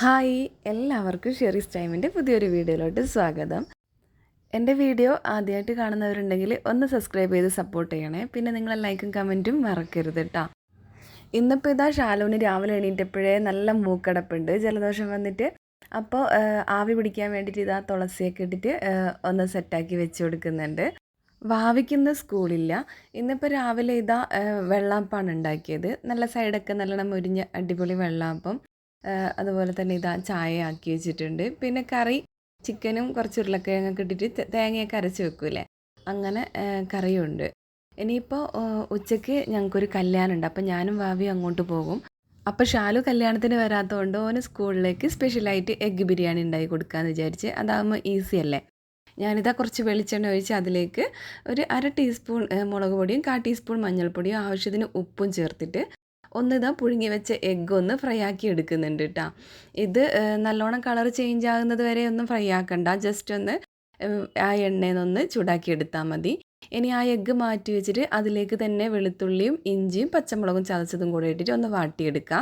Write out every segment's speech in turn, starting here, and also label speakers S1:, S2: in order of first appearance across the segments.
S1: Hi എല്ലാവർക്കും Sherry's ടൈമിന്റെ പുതിയൊരു വീഡിയോയിലോട്ട് സ്വാഗതം. എന്റെ വീഡിയോ ആദ്യമായിട്ട് കാണുന്നവരുണ്ടെങ്കിൽ ഒന്ന് സബ്സ്ക്രൈബ് ചെയ്ത് സപ്പോർട്ട് ചെയ്യണേ. പിന്നെ നിങ്ങളെ ലൈക്കും കമന്റും മറക്കരുത് കേട്ടോ ഇന്നിപ്പോൾ ഇതാ ഷാലുവിന് രാവിലെ എണീറ്റപ്പോഴേ നല്ല മൂക്കടപ്പുണ്ട്. ജലദോഷം വന്നിട്ട് അപ്പോൾ ആവി പിടിക്കാൻ വേണ്ടിയിട്ട് ഇതാ തുളസിയൊക്കെ ഇട്ടിട്ട് ഒന്ന് സെറ്റാക്കി വെച്ച് കൊടുക്കുന്നുണ്ട്. വാവിക്കുന്ന സ്കൂളില്ല. ഇന്നിപ്പോൾ രാവിലെ ഇതാ വെള്ളാപ്പാണ് ഉണ്ടാക്കിയത്. നല്ല സൈഡൊക്കെ നല്ലോണം മുരിഞ്ഞ അടിപൊളി വെള്ളാപ്പം. അതുപോലെ തന്നെ ഇതാ ചായ ആക്കി വെച്ചിട്ടുണ്ട്. പിന്നെ കറി ചിക്കനും കുറച്ച് ഉരുളക്കിഴങ്ങൊക്കെ ഇട്ടിട്ട് തേങ്ങയൊക്കെ അരച്ച് വെക്കൂലേ അങ്ങനെ കറിയുണ്ട്. ഇനിയിപ്പോൾ ഉച്ചയ്ക്ക് ഞങ്ങൾക്കൊരു കല്യാണം ഉണ്ട് അപ്പോൾ ഞാനും വാവിയും അങ്ങോട്ട് പോകും. അപ്പോൾ ഷാലു കല്യാണത്തിന് വരാത്തതുകൊണ്ട് ഓന് സ്കൂളിലേക്ക് സ്പെഷ്യലായിട്ട് എഗ്ഗ് ബിരിയാണി ഉണ്ടാക്കി കൊടുക്കാമെന്ന് വിചാരിച്ച് അതാകുമ്പോൾ ഈസി അല്ലേ? ഞാനിതാ കുറച്ച് വെളിച്ചെണ്ണ ഒഴിച്ച് അതിലേക്ക് ഒരു അര ടീസ്പൂൺ മുളക് പൊടിയും കാ ടീസ്പൂൺ മഞ്ഞൾപ്പൊടിയും ആവശ്യത്തിന് ഉപ്പും ചേർത്തിട്ട് ഒന്ന് ഇതാ പുഴുങ്ങി വെച്ച എഗ്ഗ് ഒന്ന് ഫ്രൈ ആക്കി എടുക്കുന്നുണ്ട് കേട്ടോ ഇത് നല്ലോണം കളർ ചേഞ്ച് ആകുന്നത് വരെ ഒന്നും ഫ്രൈ ആക്കണ്ട. ജസ്റ്റ് ഒന്ന് ആ എണ്ണയിൽ ചൂടാക്കി എടുത്താൽ മതി. ഇനി ആ എഗ്ഗ് മാറ്റി വെച്ചിട്ട് അതിലേക്ക് തന്നെ വെളുത്തുള്ളിയും ഇഞ്ചിയും പച്ചമുളകും ചതച്ചതും കൂടെ ഇട്ടിട്ട് ഒന്ന് വാട്ടിയെടുക്കുക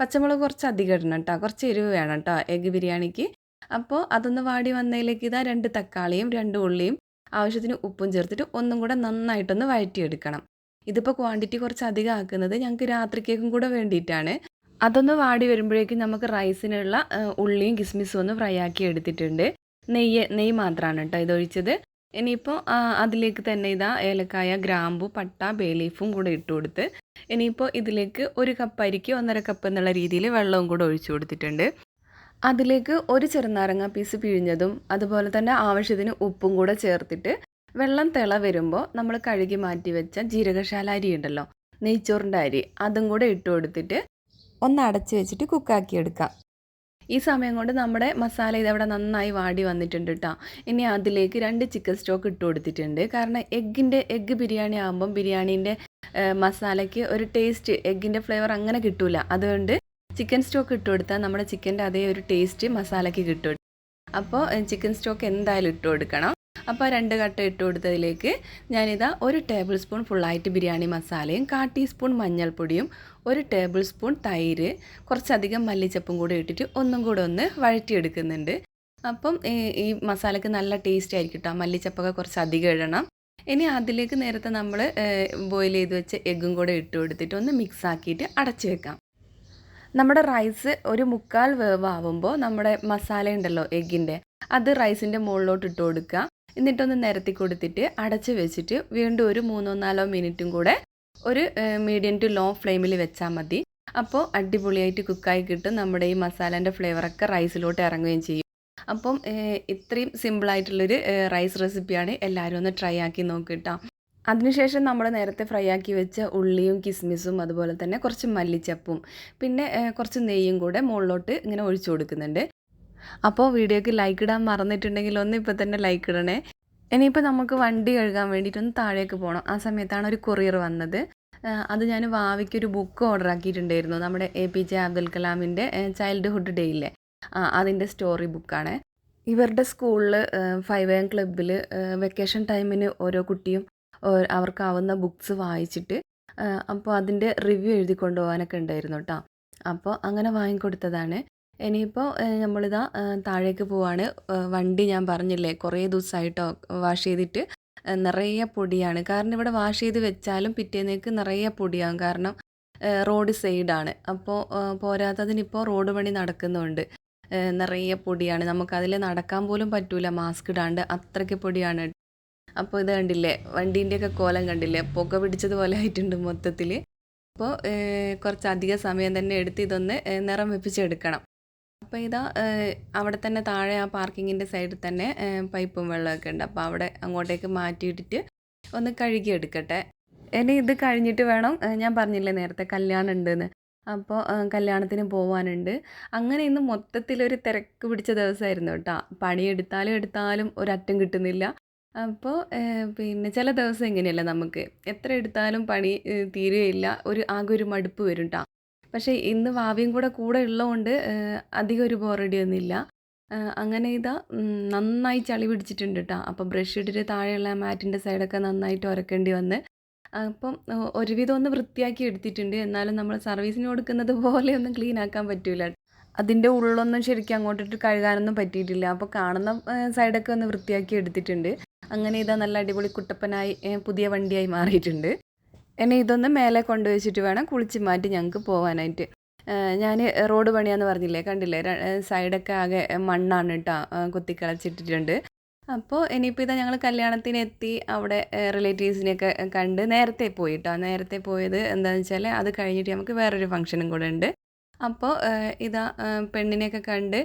S1: പച്ചമുളക് കുറച്ച് അധികം ഇടണം കേട്ടോ കുറച്ച് എരിവ് വേണം കേട്ടോ എഗ്ഗ് ബിരിയാണിക്ക്. അപ്പോൾ അതൊന്ന് വാടി വന്നതിലേക്ക് ഇതാ രണ്ട് തക്കാളിയും രണ്ട് ഉള്ളിയും ആവശ്യത്തിന് ഉപ്പും ചേർത്തിട്ട് ഒന്നും കൂടെ നന്നായിട്ടൊന്ന് വഴറ്റിയെടുക്കണം. ഇതിപ്പോൾ ക്വാണ്ടിറ്റി കുറച്ച് അധികം ആക്കുന്നത് ഞങ്ങൾക്ക് രാത്രിക്കേക്കും കൂടെ വേണ്ടിയിട്ടാണ്. അതൊന്ന് വാടി വരുമ്പോഴേക്കും നമുക്ക് റൈസിനുള്ള ഉള്ളിയും കിസ്മിസും ഒന്ന് ഫ്രൈ ആക്കി എടുത്തിട്ടുണ്ട്. നെയ്യ് നെയ്യ് മാത്രമാണ് കേട്ടോ ഇതൊഴിച്ചത്. ഇനിയിപ്പോൾ അതിലേക്ക് തന്നെ ഇതാ ഏലക്കായ ഗ്രാമ്പു പട്ട ബേലീഫും കൂടെ ഇട്ട് കൊടുത്ത് ഇനിയിപ്പോൾ ഇതിലേക്ക് ഒരു കപ്പ് അരിക്ക് ഒന്നര കപ്പ് എന്നുള്ള രീതിയിൽ വെള്ളവും കൂടെ ഒഴിച്ചു കൊടുത്തിട്ടുണ്ട്. അതിലേക്ക് ഒരു ചെറുനാരങ്ങ പീസ് പിഴിഞ്ഞതും അതുപോലെ തന്നെ ആവശ്യത്തിന് ഉപ്പും കൂടെ ചേർത്തിട്ട് വെള്ളം തിള വരുമ്പോൾ നമ്മൾ കഴുകി മാറ്റി വെച്ച ജീരകശാല അരി ഉണ്ടല്ലോ നെയ്ച്ചോറിന്റെ അരി അതും കൂടെ ഇട്ട് കൊടുത്തിട്ട് ഒന്ന് അടച്ച് വെച്ചിട്ട് കുക്കാക്കി എടുക്കാം. ഈ സമയം കൊണ്ട് നമ്മുടെ മസാല ഇതവിടെ നന്നായി വാടി വന്നിട്ടുണ്ട് കേട്ടോ ഇനി അതിലേക്ക് രണ്ട് ചിക്കൻ സ്റ്റോക്ക് ഇട്ട് കൊടുത്തിട്ടുണ്ട്. കാരണം എഗ്ഗിന്റെ എഗ്ഗ് ബിരിയാണി ആകുമ്പം ബിരിയാണീന്റെ മസാലയ്ക്ക് ഒരു ടേസ്റ്റ് എഗ്ഗിന്റെ ഫ്ലേവർ അങ്ങനെ കിട്ടൂല. അതുകൊണ്ട് ചിക്കൻ സ്റ്റോക്ക് ഇട്ട് കൊടുത്താൽ നമ്മുടെ ചിക്കന്റെ അതേ ഒരു ടേസ്റ്റ് മസാലയ്ക്ക് കിട്ടും. അപ്പോൾ ചിക്കൻ സ്റ്റോക്ക് എന്തായാലും ഇട്ട് കൊടുക്കണം. അപ്പോൾ രണ്ട് കട്ട ഇട്ട് കൊടുത്തതിലേക്ക് ഞാനിതാ ഒരു ടേബിൾ സ്പൂൺ ഫുള്ളായിട്ട് ബിരിയാണി മസാലയും കാ ടീസ്പൂൺ മഞ്ഞൾപ്പൊടിയും ഒരു ടേബിൾ സ്പൂൺ തൈര് കുറച്ചധികം മല്ലിച്ചപ്പും കൂടെ ഇട്ടിട്ട് ഒന്നും കൂടെ ഒന്ന് വഴറ്റിയെടുക്കുന്നുണ്ട്. അപ്പം ഈ മസാലയ്ക്ക് നല്ല ടേസ്റ്റ് ആയിരിക്കും കേട്ടോ മല്ലിച്ചപ്പൊക്കെ കുറച്ച് അധികം ഇടണം. ഇനി അതിലേക്ക് നേരത്തെ നമ്മൾ ബോയിൽ ചെയ്ത് വെച്ച എഗ്ഗും കൂടെ ഇട്ട് കൊടുത്തിട്ട് ഒന്ന് മിക്സ് ആക്കിയിട്ട് അടച്ചു വെക്കാം. നമ്മുടെ റൈസ് ഒരു മുക്കാൽ വേവാകുമ്പോൾ നമ്മുടെ മസാല ഉണ്ടല്ലോ എഗ്ഗിന്റെ അത് റൈസിന്റെ മുകളിലോട്ട് ഇട്ട് കൊടുക്കുക. എന്നിട്ടൊന്ന് നിരത്തി കൊടുത്തിട്ട് അടച്ച് വെച്ചിട്ട് വീണ്ടും ഒരു മൂന്നോ നാലോ മിനിറ്റും കൂടെ ഒരു മീഡിയം ടു ലോ ഫ്ലെയിമിൽ വെച്ചാൽ മതി. അപ്പോൾ അടിപൊളിയായിട്ട് കുക്കായി കിട്ടും നമ്മുടെ ഈ മസാലേന്റെ ഫ്ലേവറൊക്കെ റൈസിലോട്ട് ഇറങ്ങുകയും ചെയ്യും. അപ്പം ഇത്രയും സിമ്പിളായിട്ടുള്ളൊരു റൈസ് റെസിപ്പിയാണ് എല്ലാവരും ഒന്ന് ട്രൈ ആക്കി നോക്കിട്ടോ. അതിനുശേഷം നമ്മൾ നേരത്തെ ഫ്രൈ ആക്കി വെച്ച ഉള്ളിയും കിസ്മിസും അതുപോലെ തന്നെ കുറച്ച് മല്ലിച്ചപ്പും പിന്നെ കുറച്ച് നെയ്യും കൂടെ മുകളിലോട്ട് ഇങ്ങനെ ഒഴിച്ചു കൊടുക്കുന്നുണ്ട്. അപ്പോൾ വീഡിയോക്ക് ലൈക്ക് ഇടാൻ മറന്നിട്ടുണ്ടെങ്കിൽ ഒന്ന് ഇപ്പോൾ തന്നെ ലൈക്ക് ഇടണേ. ഇനിയിപ്പോൾ നമുക്ക് വണ്ടി കഴുകാൻ വേണ്ടിയിട്ടൊന്ന് താഴേക്ക് പോകണം ആ സമയത്താണ് ഒരു കൊറിയർ വന്നത്. അത് ഞാൻ വാവിക്ക് ഒരു ബുക്ക് ഓർഡർ ആക്കിയിട്ടുണ്ടായിരുന്നു. നമ്മുടെ എ പി ജെ അബ്ദുൽ കലാമിന്റെ ചൈൽഡ്ഹുഡ് ഡേയിലെ അതിന്റെ സ്റ്റോറി ബുക്കാണ് ഇവരുടെ സ്കൂളിൽ ഫൈവ് എം ക്ലബിൽ വെക്കേഷൻ ടൈമിന് ഓരോ കുട്ടിയും അവർക്കാവുന്ന ബുക്ക്സ് വായിച്ചിട്ട് അപ്പോൾ അതിന്റെ റിവ്യൂ എഴുതി കൊണ്ടുപോകാനൊക്കെ ഉണ്ടായിരുന്നു കേട്ടോ അപ്പോൾ അങ്ങനെ വാങ്ങിക്കൊടുത്തതാണ്. ഇനിയിപ്പോൾ നമ്മളിതാ താഴേക്ക് പോവാണ്. വണ്ടി ഞാൻ പറഞ്ഞില്ലേ കുറേ ദിവസമായിട്ടോ വാഷ് ചെയ്തിട്ട് നിറയെ പൊടിയാണ്. കാരണം ഇവിടെ വാഷ് ചെയ്ത് വെച്ചാലും പിറ്റേന്നേക്ക് നിറയെ പൊടിയാകും കാരണം റോഡ് സൈഡാണ്. അപ്പോൾ പോരാത്തതിനിപ്പോൾ റോഡ് പണി നടക്കുന്നുണ്ട്. നിറയെ പൊടിയാണ്. നമുക്കതിൽ നടക്കാൻ പോലും പറ്റൂല. മാസ്ക് ഇടാണ്ട് അത്രയ്ക്ക് പൊടിയാണ്. അപ്പോൾ ഇത് കണ്ടില്ലേ വണ്ടീന്റെയൊക്കെ കോലം കണ്ടില്ലേ പുക പിടിച്ചതുപോലെ ആയിട്ടുണ്ട് മൊത്തത്തിൽ അപ്പോൾ കുറച്ചധികം സമയം തന്നെ എടുത്ത് ഇതൊന്ന് നിറം വെപ്പിച്ചെടുക്കണം. അപ്പോൾ ഇതാ അവിടെ തന്നെ താഴെ ആ പാർക്കിങ്ങിന്റെ സൈഡിൽ തന്നെ പൈപ്പും വെള്ളമൊക്കെ ഉണ്ട്. അപ്പോൾ അവിടെ അങ്ങോട്ടേക്ക് മാറ്റിയിട്ടിട്ട് ഒന്ന് കഴുകി എടുക്കട്ടെ. ഇനി ഇത് കഴിഞ്ഞിട്ട് വേണം ഞാൻ പറഞ്ഞില്ലേ നേരത്തെ കല്യാണം ഉണ്ടെന്ന്. അപ്പോൾ കല്യാണത്തിന് പോവാനുണ്ട്. അങ്ങനെ ഇന്ന് മൊത്തത്തിൽ ഒരു തിരക്ക് പിടിച്ച ദിവസമായിരുന്നു കേട്ടോ. പണിയെടുത്താലും എടുത്താലും ഒരറ്റം കിട്ടുന്നില്ല. അപ്പോൾ പിന്നെ ചില ദിവസം ഇങ്ങനെയല്ല നമുക്ക്. എത്ര എടുത്താലും പണി തീരുകയില്ല. ഒരു ആകെ ഒരു മടുപ്പ് വരും കേട്ടോ. പക്ഷേ ഇന്ന് വാവിയും കൂടെ കൂടെ ഉള്ളതുകൊണ്ട് അധികം ഒരു ബോറടിയൊന്നുമില്ല അങ്ങനെ ഇതാ നന്നായി ചളി പിടിച്ചിട്ടുണ്ട് കേട്ടോ അപ്പോൾ ബ്രഷ് ഇട്ടിട്ട് താഴെയുള്ള മാറ്റിന്റെ സൈഡൊക്കെ നന്നായിട്ട് ഉരക്കേണ്ടി വന്ന് അപ്പം ഒരുവിധം ഒന്ന് വൃത്തിയാക്കി എടുത്തിട്ടുണ്ട്. എന്നാലും നമ്മൾ സർവീസിന് കൊടുക്കുന്നത് പോലെ ഒന്നും ക്ലീൻ ആക്കാൻ പറ്റില്ല അതിന്റെ ഉള്ളൊന്നും ശരിക്കും അങ്ങോട്ടിട്ട് കഴുകാനൊന്നും പറ്റിയിട്ടില്ല. അപ്പോൾ കാണുന്ന സൈഡൊക്കെ ഒന്ന് വൃത്തിയാക്കി എടുത്തിട്ടുണ്ട്. അങ്ങനെ ഇതാ നല്ല അടിപൊളി കുട്ടപ്പനായി പുതിയ വണ്ടിയായി മാറിയിട്ടുണ്ട്. ഇനി ഇതൊന്ന് മേലെ കൊണ്ടുവച്ചിട്ട് വേണം കുളിച്ച് മാറ്റി ഞങ്ങൾക്ക് പോകാനായിട്ട് ഞാൻ റോഡ് പണിയാന്ന് പറഞ്ഞില്ലേ കണ്ടില്ലേ? സൈഡൊക്കെ ആകെ മണ്ണാണ് കേട്ടോ കുത്തിക്കളച്ചിട്ടിട്ടുണ്ട്. അപ്പോൾ ഇനിയിപ്പോൾ ഇതാ ഞങ്ങൾ കല്യാണത്തിന് എത്തി അവിടെ റിലേറ്റീവ്സിനെയൊക്കെ കണ്ട് നേരത്തെ പോയി കേട്ടോ നേരത്തെ പോയത് എന്താണെന്ന് വെച്ചാൽ അത് കഴിഞ്ഞിട്ട് നമുക്ക് വേറൊരു ഫംഗ്ഷനും കൂടെ ഉണ്ട്. അപ്പോൾ ഇതാ പെണ്ണിനെയൊക്കെ കണ്ട്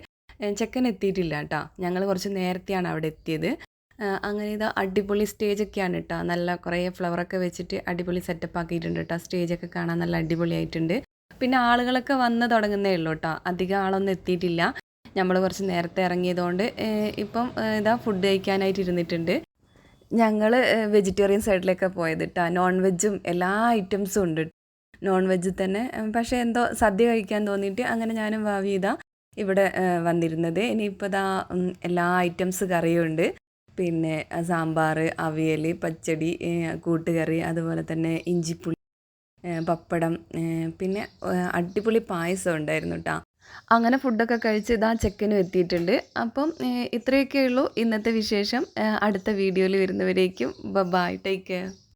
S1: ചെക്കൻ എത്തിയിട്ടില്ല കേട്ടോ ഞങ്ങൾ കുറച്ച് നേരത്തെയാണ് അവിടെ എത്തിയത്. അങ്ങനെ ഇത് അടിപൊളി സ്റ്റേജൊക്കെയാണ് കേട്ടോ നല്ല കുറേ ഫ്ലവറൊക്കെ വെച്ചിട്ട് അടിപൊളി സെറ്റപ്പ് ആക്കിയിട്ടുണ്ട് കേട്ടോ സ്റ്റേജൊക്കെ കാണാൻ നല്ല അടിപൊളിയായിട്ടുണ്ട്. പിന്നെ ആളുകളൊക്കെ വന്ന് തുടങ്ങുന്നേ ഉള്ളൂ കേട്ടോ അധികം ആളൊന്നും എത്തിയിട്ടില്ല. നമ്മൾ കുറച്ച് നേരത്തെ ഇറങ്ങിയതുകൊണ്ട് ഇപ്പം ഇതാ ഫുഡ് കഴിക്കാനായിട്ട് ഇരുന്നിട്ടുണ്ട്. ഞങ്ങൾ വെജിറ്റേറിയൻ സൈഡിലേക്ക് പോയത് കേട്ടോ നോൺ വെജും എല്ലാ ഐറ്റംസും ഉണ്ട് നോൺ വെജ് തന്നെ. പക്ഷേ എന്തോ സദ്യ കഴിക്കാൻ തോന്നിയിട്ട് അങ്ങനെ ഞാനും ഭാവി ഇതാ ഇവിടെ വന്നിരുന്നത്. ഇനിയിപ്പോൾ ഇതാ എല്ലാ ഐറ്റംസ് കറിയും ഉണ്ട് പിന്നെ സാമ്പാർ അവിയൽ പച്ചടി കൂട്ടുകറി അതുപോലെ തന്നെ ഇഞ്ചിപ്പുളി പപ്പടം പിന്നെ അടിപൊളി പായസം ഉണ്ടായിരുന്നു കേട്ടോ അങ്ങനെ ഫുഡൊക്കെ കഴിച്ച് ഇതാ ചെക്കനും എത്തിയിട്ടുണ്ട്. അപ്പം ഇത്രയൊക്കെ ഉള്ളൂ. ഇന്നത്തെ വിശേഷം. അടുത്ത വീഡിയോയിൽ വരുന്നവരേക്കും. ബൈ. Take care.